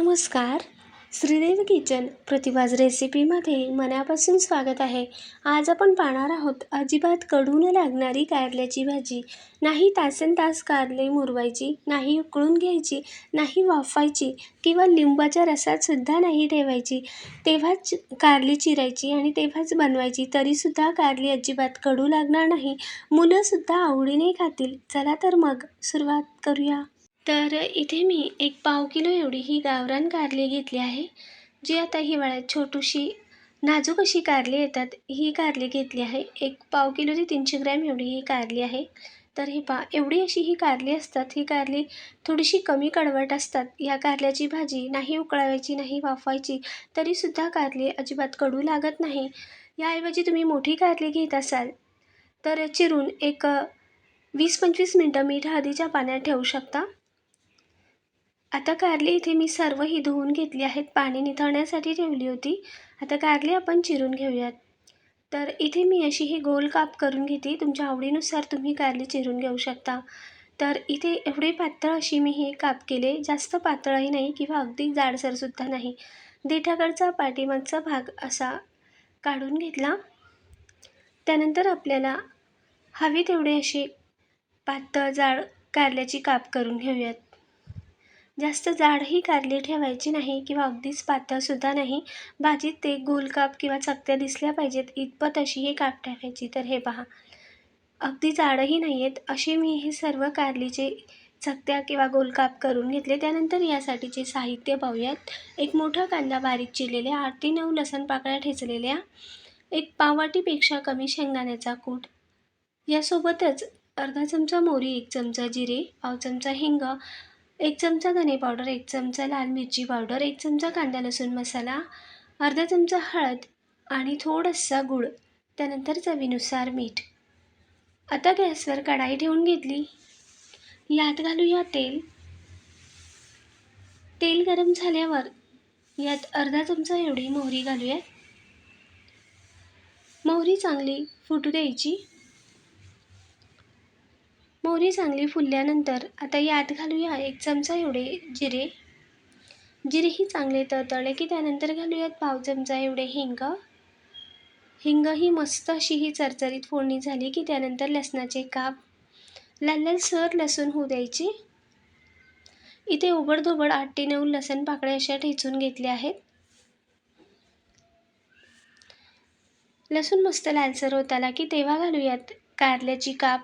नमस्कार. श्रीदेवी किचन प्रतिभाज रेसिपीमध्ये मनापासून स्वागत आहे. आज आपण पाहणार आहोत अजिबात कडू न लागणारी कारल्याची भाजी. नाही तासन तास कारले मुरवायची नाही उकळून घ्यायची नाही वाफायची किंवा लिंबाच्या रसातसुद्धा नाही ठेवायची. तेव्हाच कारली चिरायची आणि तेव्हाच बनवायची. तरीसुद्धा कारली अजिबात कडू लागणार नाही. मुलंसुद्धा आवडीने खातील. चला तर मग सुरुवात करूया. तर इथे मी एक पाव किलो एवढी ही गावरान कारली घेतली आहे. जी आता हिवाळ्यात छोटूशी नाजूक अशी कारली येतात ही कारली घेतली आहे. एक पाव किलो ते तीनशे ग्रॅम एवढी ही कारली आहे. तर हे पा एवढी अशी ही कारली असतात ही कारली थोडीशी कमी कडवट असतात. या कारल्याची भाजी नाही उकळावायची नाही वाफवायची तरीसुद्धा कारली अजिबात कडू लागत नाही. याऐवजी तुम्ही मोठी कारली घेत असाल तर चिरून एक वीस पंचवीस मिनटं मीठ हळदीच्या पाण्यात ठेवू शकता. आता कारली इथे मी सर्व ही धुवून घेतली आहेत पाणी निथळण्यासाठी ठेवली होती. आता कारली आपण चिरून घेऊयात. तर इथे मी अशी ही गोल काप करून घेते. तुमच्या आवडीनुसार तुम्ही कारली चिरून घेऊ शकता. तर इथे एवढी पातळ अशी मी हे काप केले. जास्त पातळही नाही किंवा अगदी जाडसरसुद्धा नाही. देठाकडचा पाठीमागचा भाग असा काढून घेतला. त्यानंतर आपल्याला हवी तेवढे असे पातळ जाड कारल्याची काप करून घेऊयात. जास्त जाडही कारली ठेवायची नाही किंवा अगदीच पातळसुद्धा नाही. भाजीत ते गोलकाप किंवा चकत्या दिसल्या पाहिजेत इतपत अशी ही काप टाकायची. तर हे पहा. अगदी जाडही नाही आहेत असे मी हे सर्व कारलीचे चकत्या किंवा गोलकाप करून घेतले. त्यानंतर यासाठीचे साहित्य पाहूयात. एक मोठा कांदा बारीक चिरलेल्या आठ ते नऊ लसण पाकळ्या ठेचलेल्या एक पाववाटीपेक्षा कमी शेंगदाण्याचा कूट. यासोबतच अर्धा चमचा मोरी एक चमचा जिरे पाव चमचा हिंग एक चमचा धने पावडर एक चमचा लाल मिरची पावडर एक चमचा कांदा लसूण मसाला अर्धा चमचा हळद आणि थोडासा गूळ त्यानंतर चवीनुसार मीठ. आता गॅसवर कढाई ठेवून घेतली. यात घालूया तेल. तेल गरम झाल्यावर यात अर्धा चमचा एवढी मोहरी घालूयात. मोहरी चांगली फुटू द्यायची. मोहरी चांगली फुलल्यानंतर आता यात घालूया एक चमचा एवढे जिरे. जिरेही चांगले तळतळले की त्यानंतर घालूयात पाव चमचा एवढे हिंग. हिंग ही मस्त अशी ही चरचरीत फोडणी झाली की त्यानंतर लसणाचे काप. लाल लाल सर लसूण होऊ द्यायचे. इथे उबडधोबड आठ ते नऊ लसण पाकळ्या अशा ठेचून घेतल्या आहेत. लसूण मस्त लालसर होत आला की तेव्हा घालूयात कारल्याची काप.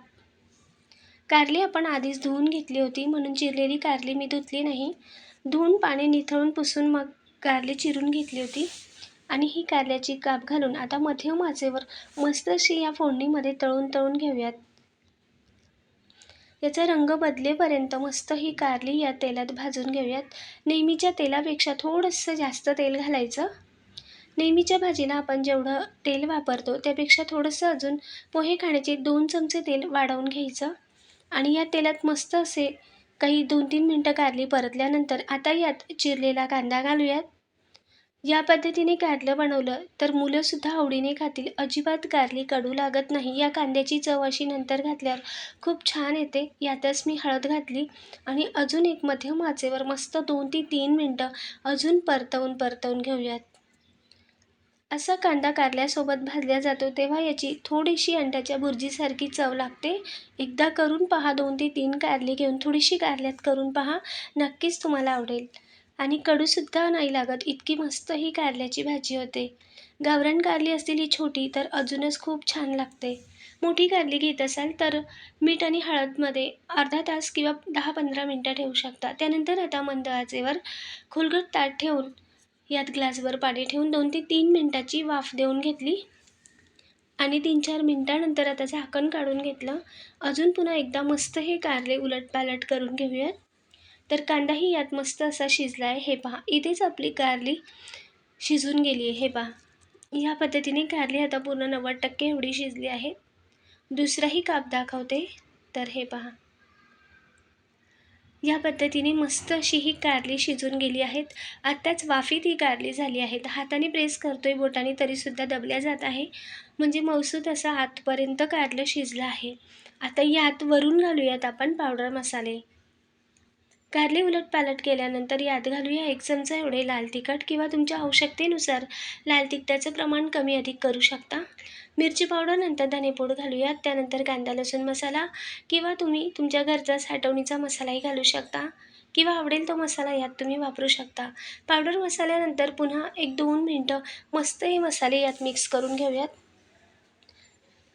कारली आपण आधीच धुवून घेतली होती म्हणून चिरलेली कारली मी धुतली नाही. धुवून पाणी निथळून पुसून मग कारली चिरून घेतली होती आणि ही कारल्याची काप घालून आता मध्यम आचेवर मस्त अशी या फोडणीमध्ये तळून तळून घेऊयात. याचा रंग बदलेपर्यंत मस्त ही कारली या तेलात भाजून घेऊयात. नेहमीच्या तेलापेक्षा थोडंसं जास्त तेल घालायचं. नेहमीच्या भाजीला आपण जेवढं तेल वापरतो त्यापेक्षा थोडंसं अजून पोहे खाण्याचे दोन चमचे तेल वाढवून घ्यायचं. आणि या तेलात मस्त असे काही दोन तीन मिनटं कारली परतल्यानंतर आता यात चिरलेला कांदा घालूयात. या पद्धतीने कारलं बनवलं तर मुलंसुद्धा आवडीने खातील. अजिबात कारली कडू लागत नाही. या कांद्याची चव अशी नंतर घातल्यावर खूप छान येते. यातच मी हळद घातली आणि अजून एक मध्यम आचेवर मस्त दोन ते तीन मिनटं अजून परतवून परतवून घेऊयात. असा कांदा कारल्यासोबत भाजला जातो तेव्हा याची थोडीशी अंड्याच्या भुर्जीसारखी चव लागते. एकदा करून पहा दोन ते तीन कारली घेऊन थोडीशी कारल्यात करून पहा नक्कीच तुम्हाला आवडेल. आणि कडूसुद्धा नाही लागत इतकी मस्त ही कारल्याची भाजी होते. गावरान कारली असतील ही छोटी तर अजूनच खूप छान लागते. मोठी कारली घेत असाल तर मीठ आणि हळदमध्ये अर्धा तास किंवा दहा पंधरा मिनटं ठेवू शकता. त्यानंतर आता मंद आचेवर खोलगट ताट ठेवून यात ग्लासभर पाणी ठेवून दोन ते तीन मिनटाची वाफ देऊन घेतली. आणि तीन चार मिनटानंतर आता झाकण काढून घेतलं. अजून पुन्हा एकदा मस्त हे कारले उलटपालट करून घेऊयात. तर कांदाही यात मस्त असा शिजला आहे. हे पहा इथेच आपली कारली शिजून गेली आहे. हे पहा या पद्धतीने कारली आता पूर्ण नव्वद टक्के एवढी शिजली आहे. दुसराही काप दाखवते. तर हे पहा या पद्धतीने मस्त अशी ही कारली शिजून गेली आहेत. आत्ताच वाफीत ही कारली झाली आहेत. हाताने प्रेस करतोय बोटाने तरीसुद्धा दबल्या जात आहे. म्हणजे मौसूद असा आतपर्यंत कारलं शिजलं आहे. आता यात वरून घालूयात आपण पावडर मसाले. कारले उलटपालट केल्यानंतर यात घालूया एक चमचा एवढे लाल तिखट किंवा तुमच्या आवश्यकतेनुसार लाल तिखटाचं प्रमाण कमी अधिक करू शकता. मिरची पावडर नंतर धनेपूड घालूयात त्यानंतर कांदा लसूण मसाला किंवा तुम्ही तुमच्या घरचा साठवणीचा मसालाही घालू शकता किंवा आवडेल तो मसाला यात तुम्ही वापरू शकता. पावडर मसाल्यानंतर पुन्हा एक दोन मिनटं मस्त हे मसाले यात मिक्स करून घेऊयात.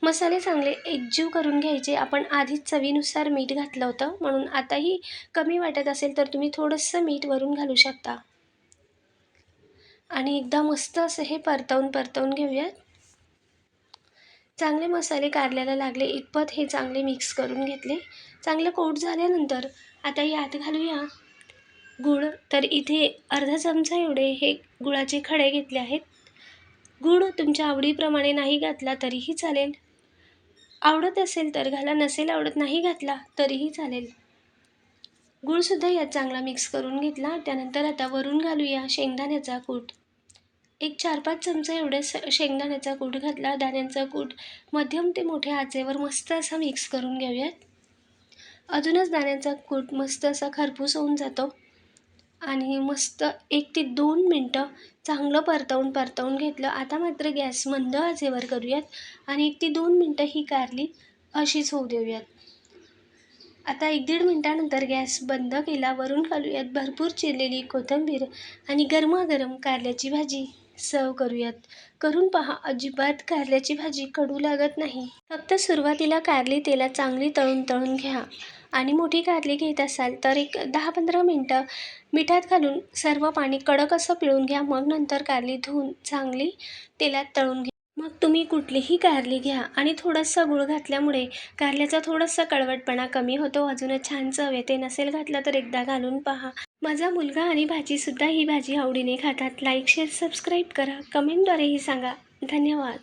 मसाले चांगले एकजीव करून घ्यायचे. आपण आधीच चवीनुसार मीठ घातलं होतं. म्हणून आताही कमी वाटत असेल तर तुम्ही थोडंसं मीठ वरून घालू शकता. आणि एकदा मस्त असं हे परतवून परतवून घेऊयात. चांगले मसाले कारल्याला लागले. इतपत हे चांगले मिक्स करून घेतले. चांगलं कोट झाल्यानंतर आता यात घालूया गूळ. तर इथे अर्धा चमचा एवढे हे गुळाचे खडे घेतले आहेत. गूळ तुमच्या आवडीप्रमाणे नाही घातला तरीही चालेल. आवडत असेल तर घाला नसेल आवडत नाही घातला तरीही चालेल. गूळसुद्धा यात चांगला मिक्स करून घेतला. त्यानंतर आता वरून घालूया शेंगदाण्याचा कूट. एक चार पाच चमचा एवढे स शेंगदाण्याचा कूट घातला. दाण्यांचा कूट मध्यम ते मोठ्या आचेवर मस्त असा मिक्स करून घेऊयात. अजूनच दाण्याचा कूट मस्त असा खरपूस होऊन जातो. आणि मस्त एक ते दोन मिनटं चांगलं परतवून परतवून घेतलं. आता मात्र गॅस मंद आचेवर करूयात आणि एक ते दोन मिनटं ही कारली अशीच होऊ देऊयात. आता एक दीड मिनटानंतर गॅस बंद केला वरून घालूयात भरपूर चिरलेली कोथिंबीर आणि गरमागरम कारल्याची भाजी. सर्व करूयात. करून पहा अजिबात कारल्याची भाजी कडू लागत नाही. फक्त सुरुवातीला कारली तेलात चांगली तळून तळून घ्या. आणि मोठी कारली घेत असाल तर एक दहा पंधरा मिनटं मिठात घालून सर्व पाणी कडक असं पिळून घ्या. मग नंतर कारली धुवून चांगली तेलात तळून घ्या. मग तुम्ही कुठलीही कारली घ्या आणि थोडंसं गूळ घातल्यामुळे कारल्याचा थोडासा कडवटपणा कमी होतो. अजूनच छान चव येते. नसेल घातला तर एकदा घालून पहा. माझा मुलगा आणि भाजीसुद्धा ही भाजी आवडीने खातात. लाईक शेअर सबस्क्राईब करा. कमेंटद्वारेही सांगा. धन्यवाद.